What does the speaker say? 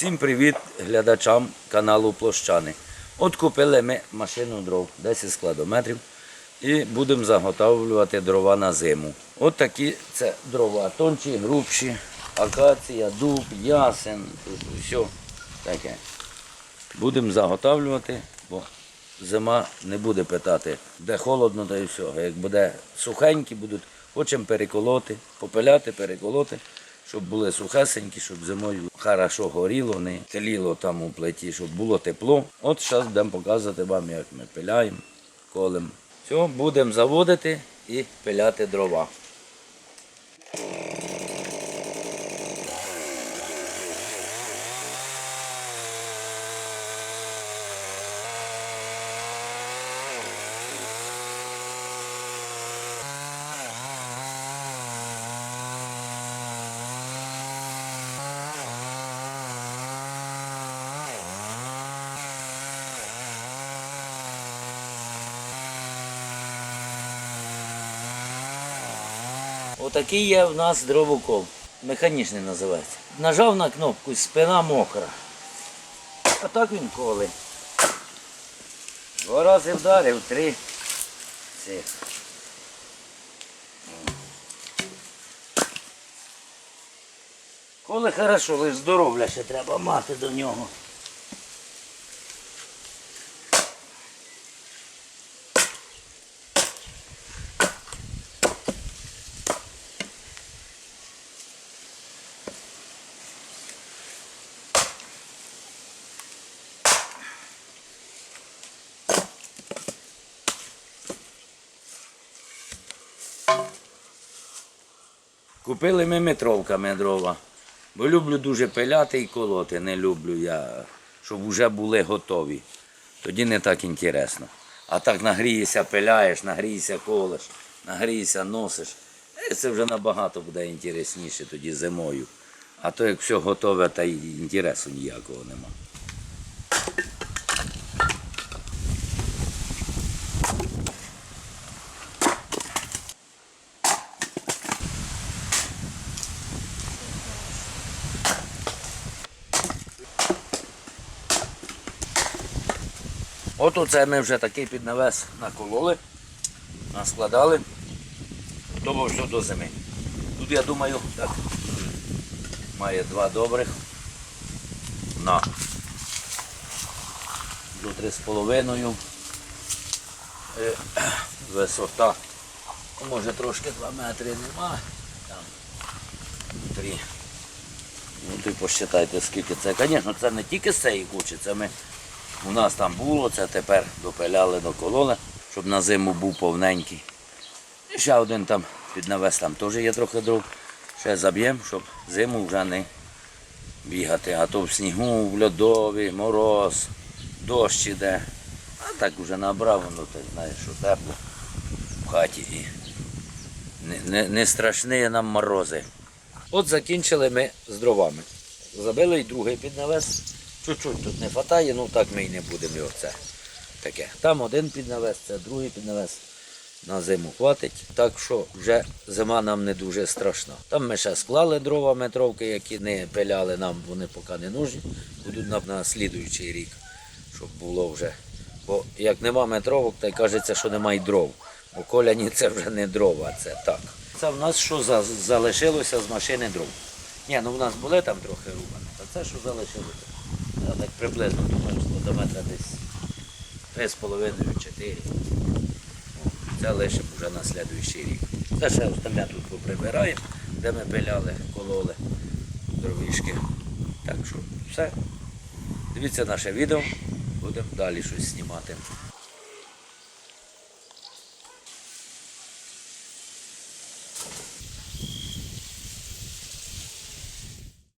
Всім привіт глядачам каналу Площани. От купили ми машину дров 10 складометрів і будемо заготовлювати дрова на зиму. От такі це дрова, тонші, грубші, акація, дуб, ясен, тут все таке. Будемо заготовлювати, бо зима не буде питати, де холодно, та і все. Як буде сухенькі, будуть, хочемо переколоти, попиляти, переколоти, щоб були сухесенькі, щоб зимою хорошо горіло, не теліло там у плиті, щоб було тепло. От зараз будемо показувати вам, як ми пиляємо, колем. Все, будемо заводити і пиляти дрова. Отакий є в нас дровокол. Механічний називається. Нажав на кнопку, спина мокра. А так він коли. Два рази вдарив, три. Цих. Коли хорошо, лише здоров'я ще треба мати до нього. Купили ми метровками дрова. Бо люблю дуже пиляти і колоти. Не люблю я, щоб вже були готові. Тоді не так інтересно. А так нагрієшся, пиляєш, нагрієшся, колеш, нагрієшся, носиш. Е, Це вже набагато буде інтересніше тоді зимою. А то як все готове, та й інтересу ніякого нема. От оце ми вже такий піднавес накололи, наскладали. Готово все до зими. Тут я думаю, так, має два добрих на до 3,5 е, висота. Ну, Може трошки 2 метри нема. Там 3. Ну ти посчитайте скільки це. Звісно, це не тільки з цієї кучі, це ми у нас там було, це тепер допиляли, докололи, щоб на зиму був повненький. І ще один там під навес, там теж є трохи дров. Ще заб'ємо, щоб зиму вже не бігати. А то в снігу, в льодові, мороз, дощ іде. А так вже набрав, ну ти знаєш, що тепло в хаті і не, не, не страшні нам морози. От закінчили ми з дровами. Забили й другий під навес. Чуть-чуть тут не вистачає, ну так ми й не будемо його це таке. Там один піднавес, це другий піднавес. На зиму хватить. Так що вже зима нам не дуже страшна. Там ми ще склали дрова метровки, які не пиляли нам, вони поки не нужні. Будуть нам на слідуючий рік, щоб було вже. Бо як нема метровок, то й кажеться, що немає дров. Бо коляні це вже не дрова, це так. Це в нас що за- залишилося з машини дров. Ні, ну в нас були там трохи рубани, а це що залишилося. Так приблизно думаю, до метра десь 3,5-4. Це лише вже на слідуючий рік. Це ще остальне тут поприбираємо, де ми пиляли, кололи дровішки. Так що все. Дивіться наше відео, будемо далі щось знімати.